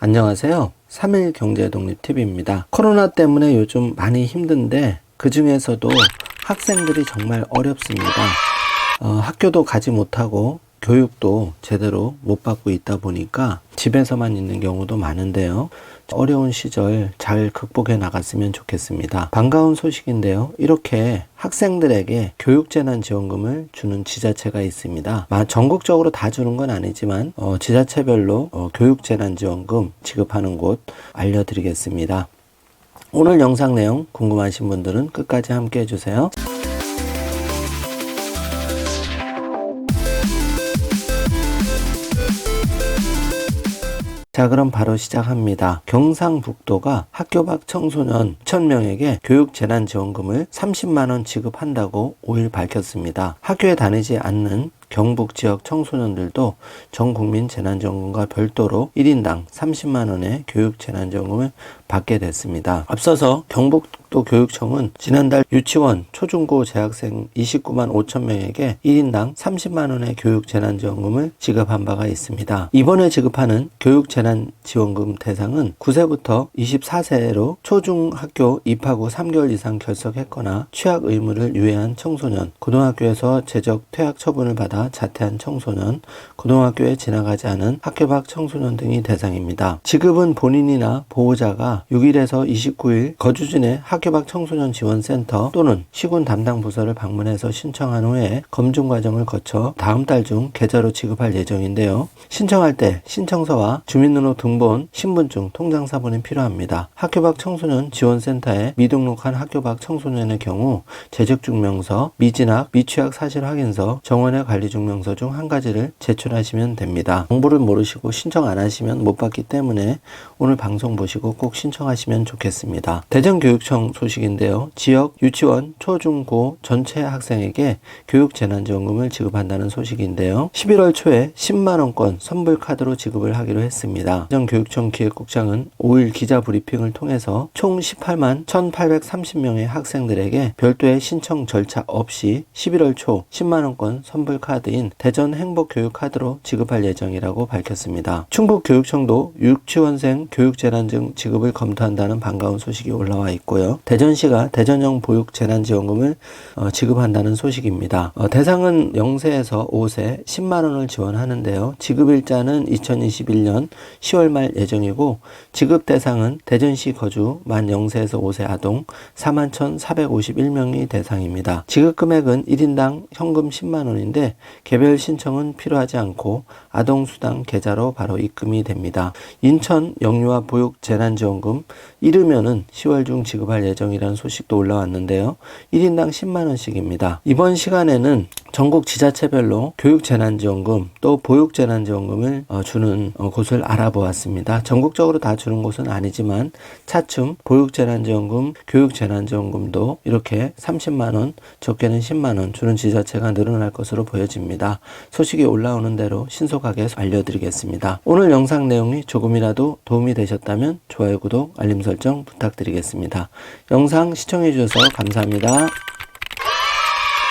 안녕하세요. 3일 경제 독립TV입니다. 코로나 때문에 요즘 많이 힘든데 그 중에서도 학생들이 정말 어렵습니다. 어, 학교도 가지 못하고 교육도 제대로 못 받고 있다 보니까 집에서만 있는 경우도 많은데요. 어려운 시절 잘 극복해 나갔으면 좋겠습니다. 반가운 소식인데요. 이렇게 학생들에게 교육재난지원금을 주는 지자체가 있습니다. 마- 전국적으로 다 주는 건 아니지만 어, 지자체별로 어, 교육재난지원금 지급하는 곳 알려드리겠습니다. 오늘 영상 내용 궁금하신 분들은 끝까지 함께 해주세요. 자, 그럼 바로 시작합니다. 경상북도가 학교 밖 청소년 1000명에게 교육재난지원금을 30만원 지급한다고 5일 밝혔습니다. 학교에 다니지 않는 경북 지역 청소년들도 전 국민 재난지원금과 별도로 1인당 30만 원의 교육 재난지원금을 받게 됐습니다. 앞서서 경북도 교육청은 지난달 유치원 초중고 재학생 29만 5천 명에게 1인당 30만 원의 교육 재난지원금을 지급한 바가 있습니다. 이번에 지급하는 교육 재난지원금 대상은 9세부터 24세로 초중학교 입학 후 3개월 이상 결석했거나 취학 의무를 유예한 청소년, 고등학교에서 재적 퇴학 처분을 받아 자퇴한 청소년, 고등학교에 지나가지 않은 학교 밖 청소년 등이 대상입니다. 지급은 본인이나 보호자가 6일에서 29일 거주진의 학교 밖 청소년 지원센터 또는 시군 담당 부서를 방문해서 신청한 후에 검증 과정을 거쳐 다음 달 중 계좌로 지급할 예정인데요. 신청할 때 신청서와 주민등록 등본, 신분증, 통장 사본이 필요합니다. 학교 밖 청소년 지원센터에 미등록한 학교 밖 청소년의 경우 재직 증명서, 미진학, 미취학 사실 확인서, 정원의 관리 증명서 중 한 가지를 제출하시면 됩니다. 정보를 모르시고 신청 안 하시면 못 받기 때문에 오늘 방송 보시고 꼭 신청 하시면 좋겠습니다. 대전교육청 소식인데요. 지역 유치원 초중고 전체 학생에게 교육재난지원금을 지급한다는 소식인데요. 11월 초에 10만 원권 선불 카드로 지급을 하기로 했습니다. 대전교육청 기획국장은 5일 기자 브리핑을 통해서 총 18만 1830명의 학생들에게 별도의 신청 절차 없이 11월 초 10만 원권 선불 카드인 대전 행복 교육 카드로 지급할 예정이라고 밝혔습니다. 충북 교육청도 유치원생 교육재난증 지급을 검토한다는 반가운 소식이 올라와 있고요. 대전시가 대전형 보육 재난지원금을 어, 지급한다는 소식입니다. 어, 대상은 0세에서 5세 10만 원을 지원하는데요. 지급 일자는 2021년 10월 말 예정이고 지급 대상은 대전시 거주 만 0세에서 5세 아동 4만 1,451명이 대상입니다. 지급 금액은 1인당 현금 10만 원인데 개별 신청은 필요하지 않고 아동 수당 계좌로 바로 입금이 됩니다. 인천 영유아 보육 재난지원금 이르면은 10월 중 지급할 예정이라는 소식도 올라왔는데요. 1인당 10만 원씩입니다. 이번 시간에는 전국 지자체별로 교육재난지원금 또 보육재난지원금을 어, 주는 어, 곳을 알아보았습니다. 전국적으로 다 주는 곳은 아니지만 차츰 보육재난지원금, 교육재난지원금도 이렇게 30만 원, 적게는 10만 원 주는 지자체가 늘어날 것으로 보여집니다. 소식이 올라오는 대로 신속하게 알려드리겠습니다. 오늘 영상 내용이 조금이라도 도움이 되셨다면 좋아요, 구독, 알림 설정 부탁드리겠습니다. 영상 시청해 주셔서 감사합니다.